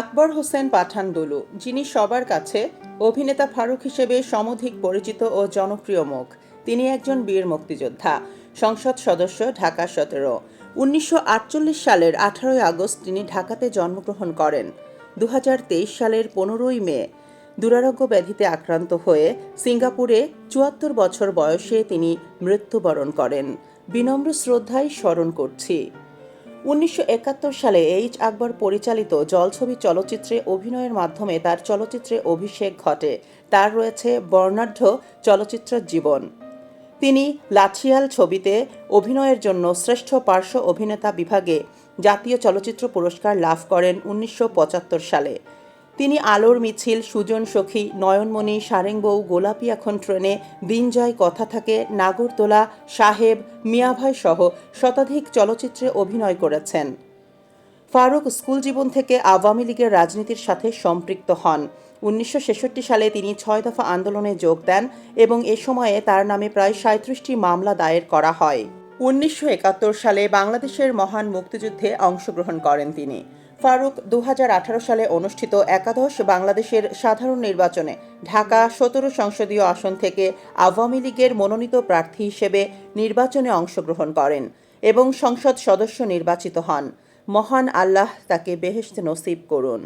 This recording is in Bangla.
আকবর হোসেন পাঠান দুলু, যিনি সবার কাছে অভিনেতা ফারুক হিসেবে সমধিক পরিচিত ও জনপ্রিয় মুখ। তিনি একজন বীর মুক্তিযোদ্ধা, সংসদ সদস্য, ঢাকা সতেরো। উনিশশো সালের আঠারোই আগস্ট তিনি ঢাকাতে জন্মগ্রহণ করেন। দু হাজার তেইশ সালের পনেরোই মে, দুরারোগ্য ব্যাধিতে আক্রান্ত হয়ে সিঙ্গাপুরে চুয়াত্তর বছর বয়সে তিনি মৃত্যুবরণ করেন। বিনম্র শ্রদ্ধায় স্মরণ করছি। উনিশশো একাত্তর সালে এইচ আকবর পরিচালিত জলছবি চলচ্চিত্রে অভিনয়ের মাধ্যমে তার চলচ্চিত্রে অভিষেক ঘটে। তার রয়েছে বর্ণাঢ্য চলচ্চিত্র জীবন। তিনি লাছিয়াল ছবিতে অভিনয়ের জন্য শ্রেষ্ঠ পার্শ্ব অভিনেতা বিভাগে জাতীয় চলচ্চিত্র পুরস্কার লাভ করেন উনিশশো পঁচাত্তর সালে। তিনি আলোর মিছিল, সুজন সখী, নয়নমণি সারেংবউ গোলাপি এখন ট্রেনে দিনজয় কথা থাকে নাগরদোলা, সাহেব, মিয়াভাই সহ শতাধিক চলচ্চিত্রে অভিনয় করেছেন। ফারুক স্কুল জীবন থেকে আওয়ামী লীগের রাজনীতির সাথে সম্পৃক্ত হন। উনিশশো ছেষট্টি সালে তিনি ছয় দফা আন্দোলনে যোগ দেন এবং এ সময়ে তার নামে প্রায় সাঁত্রিশটি মামলা দায়ের করা হয়। উনিশশো একাত্তর সালে বাংলাদেশের মহান মুক্তিযুদ্ধে অংশগ্রহণ করেন তিনি। ফারুক দু হাজার আঠারো সালে অনুষ্ঠিত একাদশ বাংলাদেশের সাধারণ নির্বাচনে ঢাকা সতেরো সংসদীয় আসন থেকে আওয়ামী লীগের মনোনীত প্রার্থী হিসেবে নির্বাচনে অংশগ্রহণ করেন এবং সংসদ সদস্য নির্বাচিত হন। মহান আল্লাহ তাকে বেহেস্ত নসিব করুন।